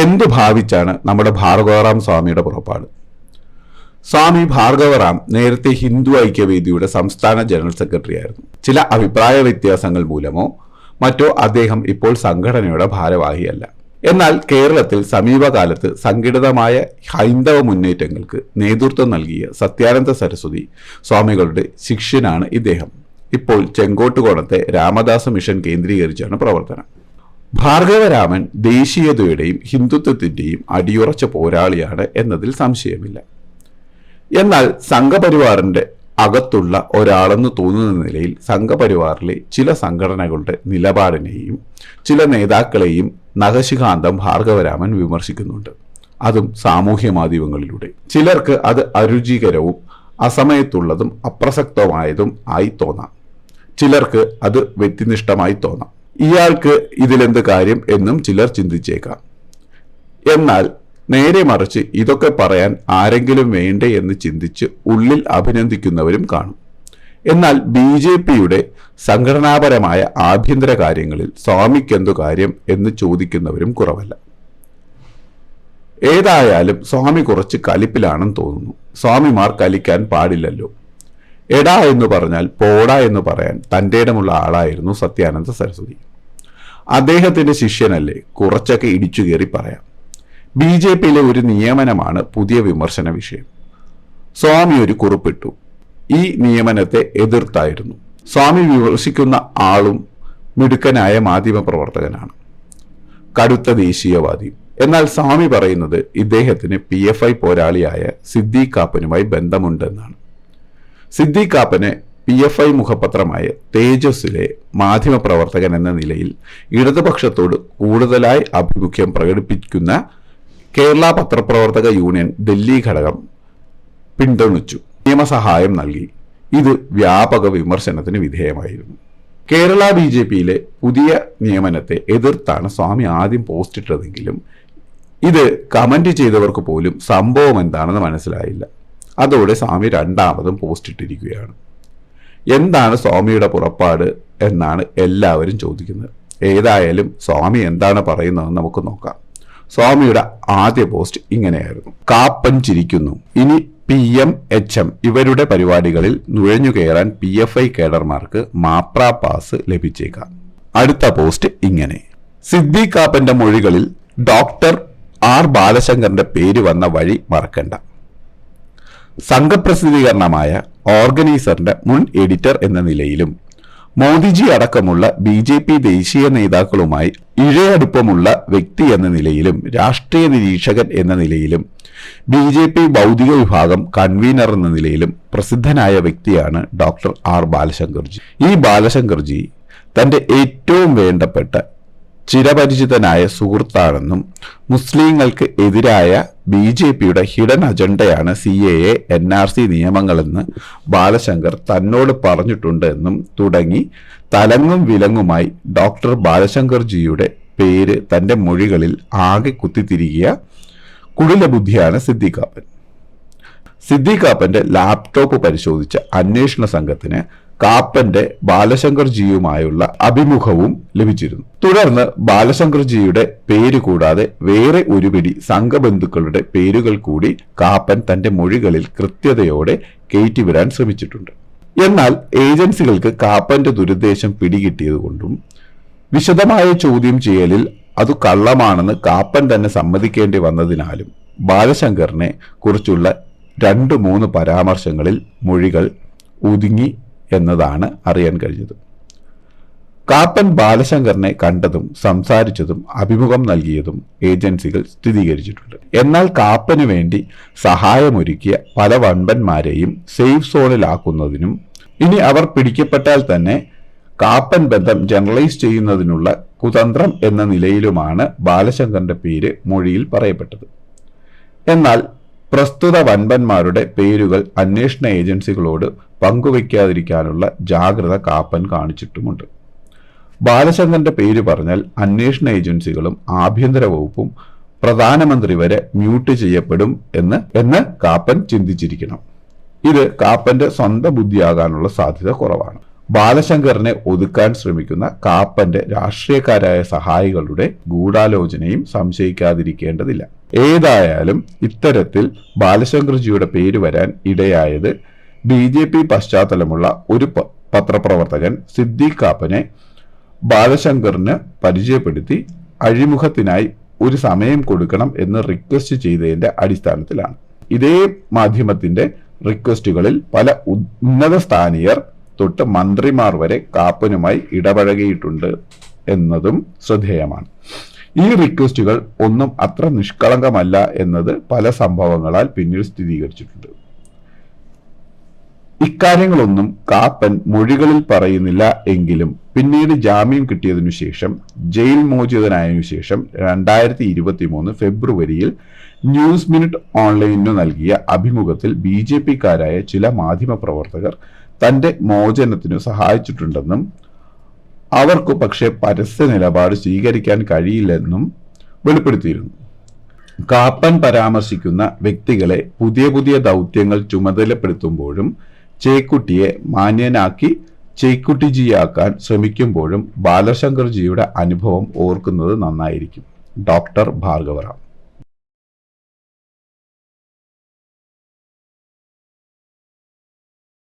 എന്തു ഭാവിച്ചാണ് നമ്മുടെ ഭാർഗവറാം സ്വാമിയുടെ പുറപ്പാട്? സ്വാമി ഭാർഗവറാം നേരത്തെ ഹിന്ദു ഐക്യവേദിയുടെ സംസ്ഥാന ജനറൽ സെക്രട്ടറി ആയിരുന്നു. ചില അഭിപ്രായ വ്യത്യാസങ്ങൾ മൂലമോ മറ്റോ അദ്ദേഹം ഇപ്പോൾ സംഘടനയുടെ ഭാരവാഹിയല്ല. എന്നാൽ കേരളത്തിൽ സമീപകാലത്ത് സംഘടിതമായ ഹൈന്ദവ മുന്നേറ്റങ്ങൾക്ക് നേതൃത്വം നൽകിയ സത്യാനന്ദ സരസ്വതി സ്വാമികളുടെ ശിഷ്യനാണ് ഇദ്ദേഹം. ഇപ്പോൾ ചെങ്കോട്ടുകോണത്തെ രാമദാസ മിഷൻ കേന്ദ്രീകരിച്ചാണ് പ്രവർത്തനം. ഭാർഗവരാമൻ ദേശീയതയുടെയും ഹിന്ദുത്വത്തിന്റെയും അടിയുറച്ച പോരാളിയാണ് എന്നതിൽ സംശയമില്ല. എന്നാൽ സംഘപരിവാറിന്റെ അകത്തുള്ള ഒരാളെന്ന് തോന്നുന്ന നിലയിൽ സംഘപരിവാറിലെ ചില സംഘടനകളുടെ നിലപാടിനെയും ചില നേതാക്കളെയും നഖശികാന്തം ഭാർഗവരാമൻ വിമർശിക്കുന്നുണ്ട്. അതും സാമൂഹ്യ മാധ്യമങ്ങളിലൂടെ. ചിലർക്ക് അത് അരുചികരവും അസമയത്തുള്ളതും അപ്രസക്തമായതും ആയി തോന്നാം. ചിലർക്ക് അത് വ്യക്തിനിഷ്ഠമായി തോന്നാം. ഇയാൾക്ക് ഇതിലെന്ത് കാര്യം എന്നും ചിലർ ചിന്തിച്ചേക്കാം. എന്നാൽ നേരെ മറിച്ച് ഇതൊക്കെ പറയാൻ ആരെങ്കിലും വേണ്ടേ എന്ന് ചിന്തിച്ച് ഉള്ളിൽ അഭിനന്ദിക്കുന്നവരും കാണും. എന്നാൽ ബി ജെ പിയുടെ സംഘടനാപരമായ ആഭ്യന്തര കാര്യങ്ങളിൽ സ്വാമിക്കെന്തു കാര്യം എന്ന് ചോദിക്കുന്നവരും കുറവല്ല. ഏതായാലും സ്വാമി കുറച്ച് കലിപ്പിലാണെന്ന് തോന്നുന്നു. സ്വാമിമാർ കലിക്കാൻ പാടില്ലല്ലോ. എടാ എന്ന് പറഞ്ഞാൽ പോടാ എന്ന് പറയാൻ തന്റെ ഇടമുള്ള ആളായിരുന്നു സത്യാനന്ദ സരസ്വതി. അദ്ദേഹത്തിന്റെ ശിഷ്യനല്ലേ? കുറച്ചൊക്കെ ഇടിച്ചു കയറി പറയാം. ബി ജെ പിയിലെ ഒരു നിയമനമാണ് പുതിയ വിമർശന വിഷയം. സ്വാമി ഒരു കുറിപ്പിട്ടു. ഈ നിയമനത്തെ എതിർത്തായിരുന്നു. സ്വാമി വിമർശിക്കുന്ന ആളും മിടുക്കനായ മാധ്യമപ്രവർത്തകനാണ്. കടുത്ത ദേശീയവാദി. എന്നാൽ സ്വാമി പറയുന്നത് ഇദ്ദേഹത്തിന് പി എഫ് ഐ പോരാളിയായ സിദ്ദീഖ് കാപ്പനുമായി ബന്ധമുണ്ടെന്നാണ്. സിദ്ദീഖ് കാപ്പന് പി എഫ് ഐ മുഖപത്രമായ തേജസ്സിലെ മാധ്യമപ്രവർത്തകൻ എന്ന നിലയിൽ ഇടതുപക്ഷത്തോട് കൂടുതലായി ആഭിമുഖ്യം പ്രകടിപ്പിക്കുന്ന കേരള പത്രപ്രവർത്തക യൂണിയൻ ഡൽഹി ഘടകം പിന്തുണച്ചു. നിയമസഹായം നൽകി. ഇത് വ്യാപക വിമർശനത്തിന് വിധേയമായിരുന്നു. കേരള ബി ജെ പിയിലെ പുതിയ നിയമനത്തെ എതിർത്താണ് സ്വാമി ആദ്യം പോസ്റ്റ് ഇട്ടതെങ്കിലും ഇത് കമന്റ് ചെയ്തവർക്ക് പോലും സംഭവം എന്താണെന്ന് മനസ്സിലായില്ല. അതോടെ സ്വാമി രണ്ടാമതും പോസ്റ്റ് ഇട്ടിരിക്കുകയാണ് എന്താണ് സ്വാമിയുടെ പുറപ്പാട് എന്നാണ് എല്ലാവരും ചോദിക്കുന്നത്. ഏതായാലും സ്വാമി എന്താണ് പറയുന്നതെന്ന് നമുക്ക് നോക്കാം. സ്വാമിയുടെ ആദ്യ പോസ്റ്റ് ഇങ്ങനെയായിരുന്നു. കാപ്പൻ ചിരിക്കുന്നു. ഇനി പി എം എച്ച് എം ഇവരുടെ പരിപാടികളിൽ നുഴഞ്ഞു കയറാൻ പി എഫ് ഐ കേഡർമാർക്ക് മാപ്ര പാസ് ലഭിച്ചേക്കാം. അടുത്ത പോസ്റ്റ് ഇങ്ങനെ. സിദ്ദി കാപ്പന്റെ മൊഴികളിൽ ഡോക്ടർ ആർ ബാലശങ്കറിന്റെ പേര് വന്ന വഴി മറക്കണ്ട. സംഘപ്രസിദ്ധീകരണമായ ഓർഗനൈസറിന്റെ മുൻ എഡിറ്റർ എന്ന നിലയിലും മോദിജി അടക്കമുള്ള ബി ജെ പി ദേശീയ നേതാക്കളുമായി ഇഴയടുപ്പമുള്ള വ്യക്തി എന്ന നിലയിലും രാഷ്ട്രീയ നിരീക്ഷകൻ എന്ന നിലയിലും ബി ജെ പി ഭൗതിക വിഭാഗം കൺവീനർ എന്ന നിലയിലും പ്രസിദ്ധനായ വ്യക്തിയാണ് ഡോക്ടർ ആർ ബാലശങ്കർജി. ഈ ബാലശങ്കർജി തന്റെ ഏറ്റവും വേണ്ടപ്പെട്ട ചിരപരിചിതനായ സുഹൃത്താണെന്നും മുസ്ലിങ്ങൾക്ക് എതിരായ ബി ജെ പിയുടെ hidden അജണ്ടയാണ് C A A N R C നിയമങ്ങളെന്ന് Balashankar തന്നോട് പറഞ്ഞിട്ടുണ്ട് എന്നും തുടങ്ങി തലങ്ങും വിലങ്ങുമായി ഡോക്ടർ ബാലശങ്കർ ജിയുടെ പേര് തന്റെ മൊഴികളിൽ ആകെ കുത്തിത്തിരികിയ കുടില ബുദ്ധിയാണ് സിദ്ദിഖാപ്പൻ. സിദ്ദിഖാപ്പന്റെ ലാപ്ടോപ്പ് പരിശോധിച്ച അന്വേഷണ സംഘത്തിന് കാപ്പന്റെ ബാലശങ്കർജിയുമായുള്ള അഭിമുഖവും ലഭിച്ചിരുന്നു. തുടർന്ന് ബാലശങ്കർജിയുടെ പേര് കൂടാതെ വേറെ ഒരു പിടി സംഘബന്ധുക്കളുടെ പേരുകൾ കൂടി കാപ്പൻ തന്റെ മൊഴികളിൽ കൃത്യതയോടെ കയറ്റിവിടാൻ ശ്രമിച്ചിട്ടുണ്ട്. എന്നാൽ ഏജൻസികൾക്ക് കാപ്പന്റെ ദുരുദ്ദേശം പിടികിട്ടിയതുകൊണ്ടും വിശദമായ ചോദ്യം ചെയ്യലിൽ അത് കള്ളമാണെന്ന് കാപ്പൻ തന്നെ സമ്മതിക്കേണ്ടി വന്നതിനാലും ബാലശങ്കറിനെ കുറിച്ചുള്ള രണ്ട് മൂന്ന് പരാമർശങ്ങളിൽ മൊഴികൾ ഒതുങ്ങി എന്നതാണ് അറിയാൻ കഴിഞ്ഞത്. കാപ്പൻ ബാലശങ്കറിനെ കണ്ടതും സംസാരിച്ചതും അഭിമുഖം നൽകിയതും ഏജൻസികൾ സ്ഥിരീകരിച്ചിട്ടുണ്ട്. എന്നാൽ കാപ്പന് വേണ്ടി സഹായമൊരുക്കിയ പല വൺപന്മാരെയും സേഫ് സോണിലാക്കുന്നതിനും ഇനി അവർ പിടിക്കപ്പെട്ടാൽ തന്നെ കാപ്പൻ ബന്ധം ജനറലൈസ് ചെയ്യുന്നതിനുള്ള കുതന്ത്രം എന്ന നിലയിലുമാണ് ബാലശങ്കറിന്റെ പേര് മൊഴിയിൽ പറയപ്പെട്ടത്. എന്നാൽ പ്രസ്തുത വൻപന്മാരുടെ പേരുകൾ അന്വേഷണ ഏജൻസികളോട് പങ്കുവയ്ക്കാതിരിക്കാനുള്ള ജാഗ്രത കാപ്പൻ കാണിച്ചിട്ടുമുണ്ട്. ബാലചന്ദ്രന്റെ പേര് പറഞ്ഞാൽ അന്വേഷണ ഏജൻസികളും ആഭ്യന്തര വകുപ്പും പ്രധാനമന്ത്രി വരെ മ്യൂട്ട് ചെയ്യപ്പെടും എന്ന് എന്ന് കാപ്പൻ ചിന്തിച്ചിരിക്കണം. ഇത് കാപ്പന്റെ സ്വന്തം ബുദ്ധിയാകാനുള്ള സാധ്യത കുറവാണ്. ബാലശങ്കറിനെ ഒതുക്കാൻ ശ്രമിക്കുന്ന കാപ്പന്റെ രാഷ്ട്രീയക്കാരായ സഹായികളുടെ ഗൂഢാലോചനയും സംശയിക്കാതിരിക്കേണ്ടതില്ല. ഏതായാലും ഇത്തരത്തിൽ ബാലശങ്കർജിയുടെ പേര് വരാൻ ഇടയായത് ബി ജെ പി പശ്ചാത്തലമുള്ള ഒരു പത്രപ്രവർത്തകൻ സിദ്ദീഖ് കാപ്പനെ ബാലശങ്കറിന് പരിചയപ്പെടുത്തി അഴിമുഖത്തിനായി ഒരു സമയം കൊടുക്കണം എന്ന് റിക്വസ്റ്റ് ചെയ്തതിന്റെ അടിസ്ഥാനത്തിലാണ്. ഇതേ മാധ്യമത്തിന്റെ റിക്വസ്റ്റുകളിൽ പല ഉന്നത സ്ഥാനീയർ തൊട്ട് മന്ത്രിമാർ വരെ കാപ്പനുമായി ഇടപഴകിയിട്ടുണ്ട് എന്നതും ശ്രദ്ധേയമാണ്. ഈ റിക്വസ്റ്റുകൾ ഒന്നും അത്ര നിഷ്കളങ്കമല്ല എന്നത് പല സംഭവങ്ങളാൽ പിന്നീട് സ്ഥിരീകരിച്ചിട്ടുണ്ട്. ഇക്കാര്യങ്ങളൊന്നും കാപ്പൻ മൊഴികളിൽ പറയുന്നില്ല എങ്കിലും പിന്നീട് ജാമ്യം കിട്ടിയതിനു ശേഷം ജയിൽ മോചിതനായതിനു ശേഷം രണ്ടായിരത്തി ഇരുപത്തി മൂന്ന് ഫെബ്രുവരിയിൽ ന്യൂസ് മിനിറ്റ് ഓൺലൈനിനു നൽകിയ അഭിമുഖത്തിൽ ബി ജെ പിക്കാരായ ചില മാധ്യമപ്രവർത്തകർ തന്റെ മോചനത്തിനു സഹായിച്ചിട്ടുണ്ടെന്നും അവർക്കു പക്ഷേ പരസ്യ നിലപാട് സ്വീകരിക്കാൻ കഴിയില്ലെന്നും വെളിപ്പെടുത്തിയിരുന്നു. കാപ്പൻ പരാമർശിക്കുന്ന വ്യക്തികളെ പുതിയ പുതിയ ദൗത്യങ്ങൾ ചുമതലപ്പെടുത്തുമ്പോഴും ചേക്കുട്ടിയെ മാന്യനാക്കി ചേക്കുട്ടിജിയാക്കാൻ ശ്രമിക്കുമ്പോഴും ബാലശങ്കർജിയുടെ അനുഭവം ഓർക്കുന്നത് നന്നായിരിക്കും. ഡോക്ടർ ഭാർഗവറാം.